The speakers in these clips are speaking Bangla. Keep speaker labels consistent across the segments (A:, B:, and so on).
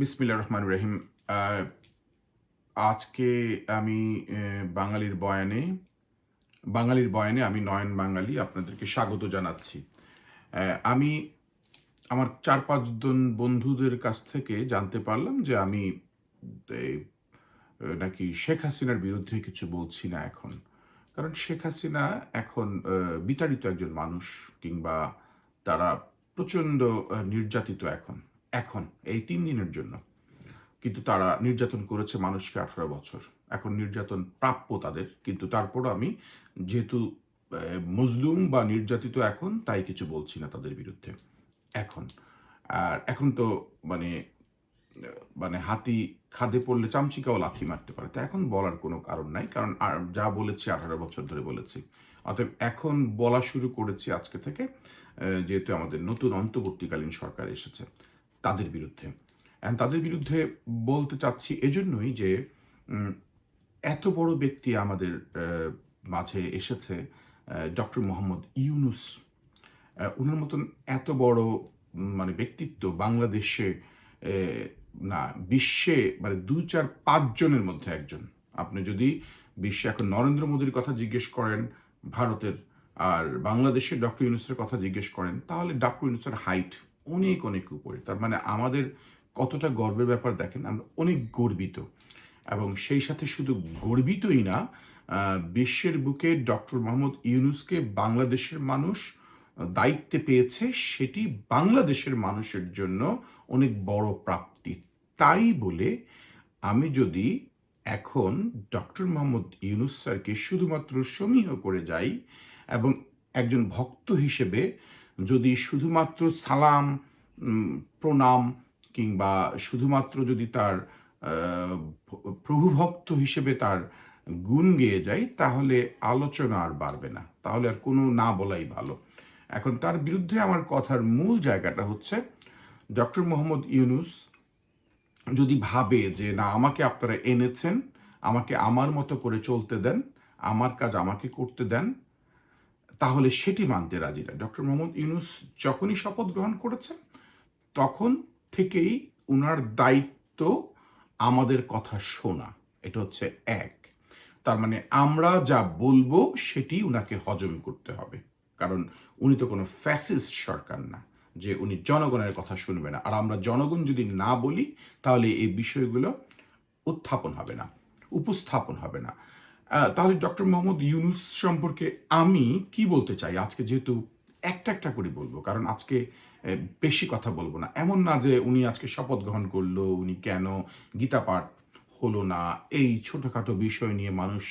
A: বিসমিল্লা রহমান রহিম আজকে আমি বাঙালির বয়ানে বাঙালির বয়ানে আমি নয়ন বাঙালি আপনাদেরকে স্বাগত জানাচ্ছি। আমি আমার চার পাঁচজন বন্ধুদের কাছ থেকে জানতে পারলাম যে আমি নাকি শেখ হাসিনার বিরুদ্ধে কিছু বলছি না এখন। কারণ শেখ হাসিনা এখন বিতাড়িত একজন মানুষ কিংবা তারা প্রচণ্ড নির্যাতিত এখন। এখন, এই তিন দিনের জন্য। কিন্তু তারা নির্যাতন করেছে মানুষকে আঠারো বছর। এখন নির্যাতন প্রাপ্য তাদের, কিন্তু তারপরও আমি যেহেতু মজলুম বা নির্যাতিত এখন, তাই কিছু বলছি না তাদের বিরুদ্ধে। এখন। আর এখন তো মানে মানে হাতি খাদে পড়লে চামচিকাও লাথি মারতে পারে। তো এখন বলার কোনো কারণ নাই, কারণ আর যা বলেছি আঠারো বছর ধরে বলেছি। অতএব এখন বলা শুরু করেছি আজকে থেকে যেহেতু আমাদের নতুন অন্তর্বর্তীকালীন সরকার এসেছে। তাদের বিরুদ্ধে। অ্যান্ড তাদের বিরুদ্ধে বলতে চাচ্ছি এজন্যই যে এত বড় ব্যক্তি আমাদের মাঝে এসেছে ডক্টর মোহাম্মদ ইউনুস। ওনার মতন এত বড় মানে ব্যক্তিত্ব বাংলাদেশে না, বিশ্বে মানে দু চার পাঁচজনের মধ্যে একজন। আপনি যদি বিশ্বে এখন নরেন্দ্র মোদীর কথা জিজ্ঞেস করেন, ভারতের আর বাংলাদেশের ডক্টর ইউনুসের কথা জিজ্ঞেস করেন, তাহলে ডক্টর ইউনুসের হাইট অনেক অনেক উপরে। তার মানে আমাদের কতটা গর্বের ব্যাপার দেখেন, আমরা অনেক গর্বিত। এবং সেই সাথে শুধু গর্বিতই না বিশ্বের বুকে ডক্টর মোহাম্মদ ইউনুসকে বাংলাদেশের মানুষ দায়িত্বে পেয়েছে, সেটি বাংলাদেশের মানুষের জন্য অনেক বড় প্রাপ্তি। তাই বলে আমি যদি এখন ডক্টর মোহাম্মদ ইউনুস স্যারকে শুধুমাত্র সমীহ করে যাই এবং একজন ভক্ত হিসেবে যদি শুধুমাত্র সালাম প্রণাম কিংবা শুধুমাত্র যদি তার প্রভুভক্ত হিসেবে তার গুণ গেয়ে যাই তাহলে আলোচনা আর বাড়বে না। তাহলে আর কোনো না বলাই ভালো। এখন তার বিরুদ্ধে আমার কথার মূল জায়গাটা হচ্ছে, ডক্টর মোহাম্মদ ইউনুস যদি ভাবে যে, না, আমাকে আপনারা এনেছেন, আমাকে আমার মতো করে চলতে দেন, আমার কাজ আমাকে করতে দেন তাহলে সেটি মানতে রাজি না। ডক্টর মোহাম্মদ ইউনুস যখনই শপথ গ্রহণ করেছেন, তখন থেকেই উনার দায়িত্ব আমাদের কথা শোনা। এটা হচ্ছে এক। তার মানে আমরা যা বলব সেটি উনাকে হজম করতে হবে। কারণ উনি তো কোনো ফ্যাসিস্ট সরকার না, যে উনি জনগণের কথা শুনবে না। আর আমরা জনগণ যদি না বলি, তাহলে এই বিষয়গুলো উত্থাপন হবে না, উপস্থাপন হবে না। তাহলে ডক্টর মোহাম্মদ ইউনুস সম্পর্কে আমি কি বলতে চাই? আজকে যেহেতু একটা একটা করে বলব, কারণ আজকে বেশি কথা বলব না। এমন না যে উনি আজকে শপথ গ্রহণ করল, উনি কেন গীতা পাঠ হলো না, এই ছোটোখাটো বিষয় নিয়ে মানুষ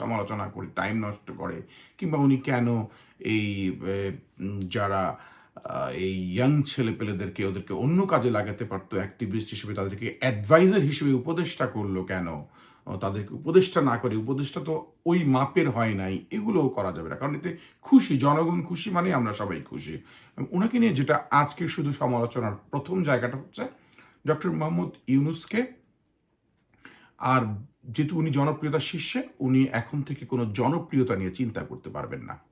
A: সমালোচনা করে টাইম নষ্ট করে, কিংবা উনি কেন এই যারা এই ইয়াং ছেলে পেলেদেরকে ওদেরকে অন্য কাজে লাগাতে পারতো অ্যাক্টিভিস্ট হিসেবে তাদেরকে অ্যাডভাইজার হিসেবে উপদেষ্টা করল কেন? তাদেরকে উপদেষ্টা না করে, উপদেষ্টা তো ওই মাপের হয় নাই, এগুলোও করা যাবে না। কারণ এতে খুশি, জনগণ খুশি মানে আমরা সবাই খুশি। ওনাকে নিয়ে যেটা আজকে শুধু সমালোচনার প্রথম জায়গাটা হচ্ছে ডক্টর মোহাম্মদ ইউনুসকে। আর যেহেতু উনি জনপ্রিয়তার শীর্ষে, উনি এখন থেকে কোনো জনপ্রিয়তা নিয়ে চিন্তা করতে পারবেন না।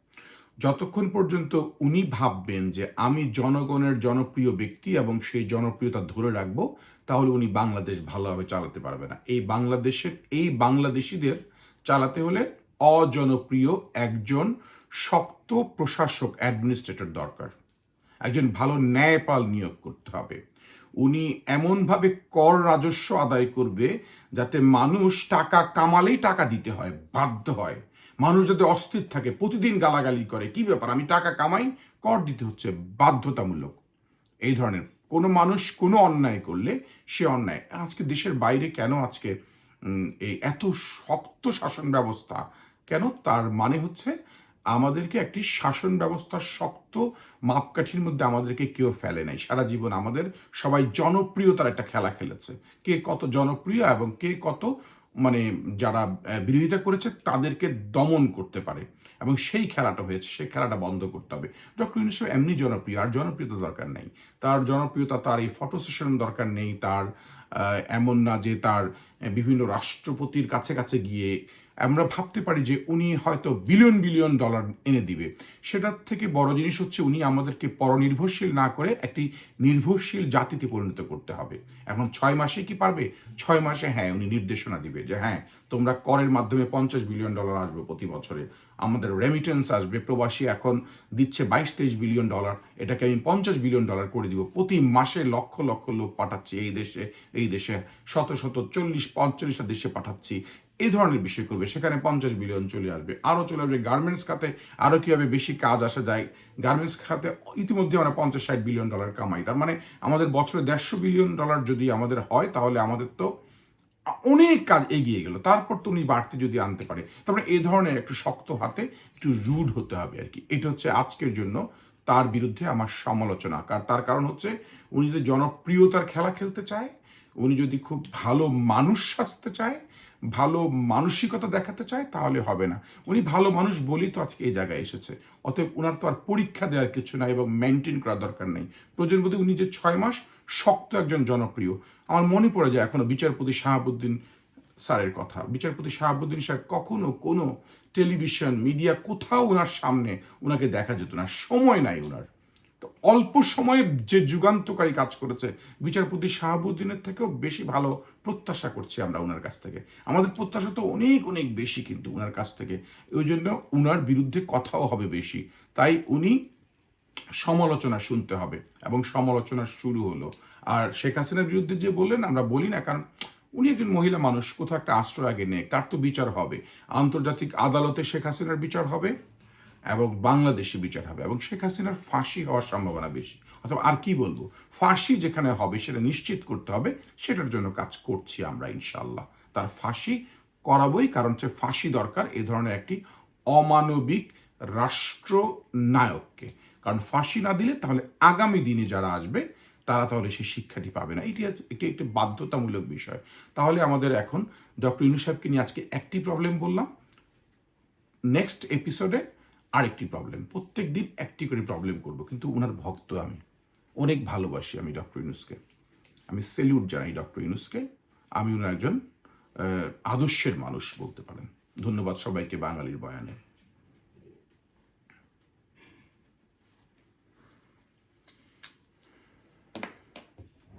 A: যতক্ষণ পর্যন্ত উনি ভাববেন যে আমি জনগণের জনপ্রিয় ব্যক্তি এবং সেই জনপ্রিয়তা ধরে রাখব, তাহলে উনি বাংলাদেশ ভালোভাবে চালাতে পারবে না। এই বাংলাদেশের, এই বাংলাদেশিদের চালাতে হলে অজনপ্রিয় একজন শক্ত প্রশাসক অ্যাডমিনিস্ট্রেটর দরকার। একজন ভালো ন্যায়পাল নিয়োগ করতে হবে। উনি এমনভাবে কর রাজস্ব আদায় করবে যাতে মানুষ টাকা কামালেই টাকা দিতে হয়, বাধ্য হয়। মানুষ যাতে অস্থির থাকে, প্রতিদিন গালাগালি করে, কি ব্যাপার? আমি টাকা কামাই, কর দিতে হচ্ছে, বাধ্যতামূলক। এই ধরনের কোনো মানুষ কোনো অন্যায় করলে সে অন্যায়। আজকে দেশের বাইরে কেন আজকে এই এত শক্ত শাসন ব্যবস্থা? কেন? তার মানে হচ্ছে আমাদেরকে একটি শাসন ব্যবস্থার শক্ত মাপকাঠির মধ্যে আমাদেরকে কেউ ফেলে নাই। সারা জীবন আমাদের সবাই জনপ্রিয়তার একটা খেলা খেলেছে। কে কত জনপ্রিয় এবং কে কত মানে যারা বিরোধিতা করেছে তাদেরকে দমন করতে পারে। এবং সেই খেলাটা হয়েছে, সেই খেলাটা বন্ধ করতে হবে। ডক্টর ইউনুস এমনি জনপ্রিয়, আর জনপ্রিয়তা দরকার নেই। তার জনপ্রিয়তা, তার এই ফটো সেশন দরকার নেই, তার এমন না যে তার বিভিন্ন রাষ্ট্রপতির কাছে কাছে গিয়ে আমরা ভাবতে পারি যে উনি হয়তো বিলিয়ন বিলিয়ন ডলার এনে দিবে। সেটার থেকে বড় জিনিস হচ্ছে উনি আমাদেরকে পরনির্ভরশীল না করে একটি নির্ভরশীল জাতিতে পরিণত করতে হবে। এখন ছয় মাসে কি পারবে? ছয় মাসে হ্যাঁ উনি নির্দেশনা দিবে যে হ্যাঁ তোমরা করের মাধ্যমে পঞ্চাশ বিলিয়ন ডলার আসবে প্রতি বছরে। আমাদের রেমিটেন্স আসবে, প্রবাসী এখন দিচ্ছে বাইশ তেইশ বিলিয়ন ডলার। এটাকে আমি পঞ্চাশ বিলিয়ন ডলার করে দিব। প্রতি মাসে লক্ষ লক্ষ লোক পাঠাচ্ছি এই দেশে এই দেশে শত শত চল্লিশ পঞ্চল্লিশটা দেশে পাঠাচ্ছি। এই ধরনের বিষয় করবে, সেখানে পঞ্চাশ বিলিয়ন চলে আসবে। আরও চলে আসবে গার্মেন্টস খাতে, আরও কীভাবে বেশি কাজ আসা যায়। গার্মেন্টস খাতে ইতিমধ্যে আমরা পঞ্চাশ ষাট বিলিয়ন ডলার কামাই। তার মানে আমাদের বছরে দেড়শো বিলিয়ন ডলার যদি আমাদের হয়, তাহলে আমাদের তো অনেক কাজ এগিয়ে গেল। তারপর তো উনি বাড়তি যদি আনতে পারে। তারপরে এই ধরনের একটু শক্ত হাতে একটু রুড হতে হবে আর কি। এটা হচ্ছে আজকের জন্য তার বিরুদ্ধে আমার সমালোচনা। কার, তার কারণ হচ্ছে উনি যদি জনপ্রিয়তার খেলা খেলতে চায়, উনি যদি খুব ভালো মানুষ সাজতে চায় ভালো মানসিকতা দেখাতে চায়, তাহলে হবে না। উনি ভালো মানুষ বলেই তো আজকে এই জায়গায় এসেছে। অতএব ওনার তো আর পরীক্ষা দেওয়ার কিছু নাই এবং মেনটেন করার দরকার নেই। প্রয়োজন বোধে উনি যে ছয় মাস শক্ত একজন জনপ্রিয়। আমার মনে পড়ে যায় এখনও বিচারপতি শাহাবুদ্দিন স্যারের কথা। বিচারপতি শাহাবুদ্দিন স্যার কখনো কোনো টেলিভিশন, মিডিয়া কোথাও ওনার সামনে ওনাকে দেখা যেত না। সময় নাই ওনার তো অল্প সময়ে যে যুগান্তকারী কাজ করেছে, বিচারপতি শাহাবুদ্দিনের থেকেও বেশি ভালো প্রত্যাশা করছি আমরা ওনার কাছ থেকে। আমাদের প্রত্যাশা তো অনেক অনেক বেশি কিন্তু ওনার কাছ থেকে। ওই জন্য ওনার বিরুদ্ধে কথাও হবে বেশি। তাই উনি সমালোচনা শুনতে হবে এবং সমালোচনা শুরু হলো। আর শেখ হাসিনার বিরুদ্ধে যে বললেন, আমরা বলি না, কারণ উনি একজন মহিলা মানুষ, কোথাও একটা আশ্রয় আগে নেই, তার তো বিচার হবে। আন্তর্জাতিক আদালতে শেখ হাসিনার বিচার হবে এবং বাংলাদেশে বিচার হবে এবং শেখ হাসিনার ফাঁসি হওয়ার সম্ভাবনা বেশি। অথবা আর কি বলব? ফাঁসি যেখানে হবে সেটা নিশ্চিত করতে হবে, সেটার জন্য কাজ করছি আমরা ইনশাল্লাহ তার ফাঁসি করাবই, কারণ হচ্ছে ফাঁসি দরকার এ ধরনের একটি অমানবিক রাষ্ট্র নায়ককে কারণ ফাঁসি না দিলে তাহলে আগামী দিনে যারা আসবে, তারা তাহলে সেই শিক্ষাটি পাবে না। এটি এটি একটি বাধ্যতামূলক বিষয়। তাহলে আমাদের এখন ডক্টর ইনু সাহেবকে নিয়ে আজকে একটি প্রবলেম বললাম। নেক্সট এপিসোডে আরেকটি প্রবলেম প্রত্যেক দিন একটি করে প্রবলেম করব, কিন্তু ওনার ভক্ত আমি। অনেক ভালোবাসি আমি ডক্টর ইউনুসকে। আমি সেলিউট জানাই ডক্টর ইউনুসকে। আমি ওনার একজন আদর্শের মানুষ বলতে পারেন। ধন্যবাদ সবাইকে বাঙালির বয়ানে।